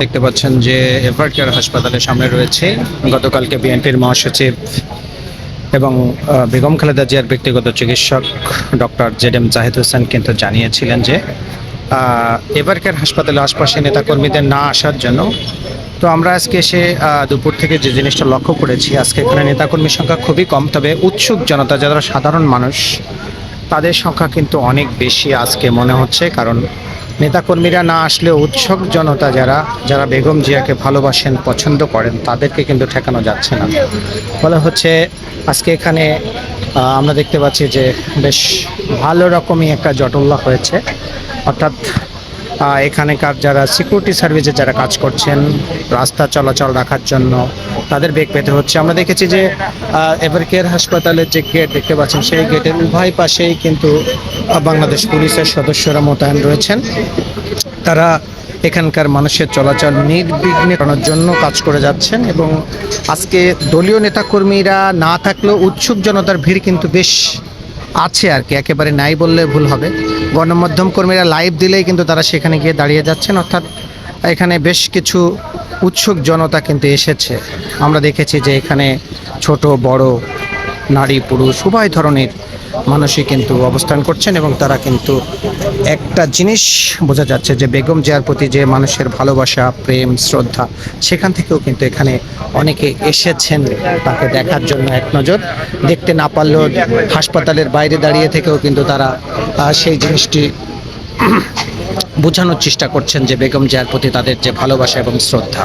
দেখতে পাচ্ছেন যে এভার্ট কেয়ার হাসপাতালের সামনে রয়েছে গতকালকে বিএনপির মহাসচিব এবং বেগম খালেদা জিয়ার ব্যক্তিগত চিকিৎসক doctor Z M Zahid Hossain কিন্তু জানিয়েছিলেন যে এভার কেয়ার হাসপাতালে আশপাশে নেতাকর্মীদের না আসার জন্য তো আমরা আজকে এসে দুপুর থেকে যে জিনিসটা লক্ষ্য করেছি, আজকে এখানে নেতাকর্মীর সংখ্যা খুবই কম, তবে উৎসুক জনতা যারা সাধারণ মানুষ, তাদের সংখ্যা কিন্তু অনেক বেশি আজকে মনে হচ্ছে, কারণ নেতাকর্মীরা না আসলেও উৎসুক জনতা যারা যারা বেগম জিয়াকে ভালোবাসেন, পছন্দ করেন, তাদেরকে কিন্তু ঠেকানো যাচ্ছে না। ফলে হচ্ছে আজকে এখানে আমরা দেখতে পাচ্ছি যে বেশ ভালো রকমই একটা জটল্লা হয়েছে। অর্থাৎ এখানেকার যারা সিকিউরিটি সার্ভিসে যারা কাজ করছেন, রাস্তা চলাচল রাখার জন্য, তাদের বেগ পেতে হচ্ছে। আমরা দেখেছি যে এভার কেয়ার হাসপাতালের যে গেট দেখতে পাচ্ছেন, সেই গেটের উভয় পাশেই কিন্তু বাংলাদেশ পুলিশের সদস্যরা মোতায়েন রয়েছেন। তারা এখানকার মানুষের চলাচল নির্বিঘ্নে করানোর জন্য কাজ করে যাচ্ছেন এবং আজকে দলীয় নেতাকর্মীরা না থাকলেও উৎসুক জনতার ভিড় কিন্তু বেশ আছে আর কি, একেবারে নাই বললে ভুল হবে। গণমাধ্যম কর্মীরা লাইভ দিলেই কিন্তু তারা সেখানে গিয়ে দাঁড়িয়ে যাচ্ছেন, অর্থাৎ এখানে বেশ কিছু উৎসুক জনতা কিন্তু এসেছে। আমরা দেখেছি যে এখানে ছোট, বড় নারী, পুরুষ, উভয় ধরনের মানুষই কিন্তু অবস্থান করছেন এবং তারা কিন্তু একটা জিনিস বোঝা যাচ্ছে যে বেগম জিয়ার প্রতি যে মানুষের ভালোবাসা, প্রেম, শ্রদ্ধা, সেখান থেকেও কিন্তু এখানে অনেকে এসেছেন তাকে দেখার জন্য এক নজর। দেখতে না পারলেও হাসপাতালের বাইরে দাঁড়িয়ে থেকেও কিন্তু তারা সেই জিনিসটি বোঝানোর চেষ্টা করছেন যে বেগম জিয়ার প্রতি তাদের যে ভালোবাসা এবং শ্রদ্ধা।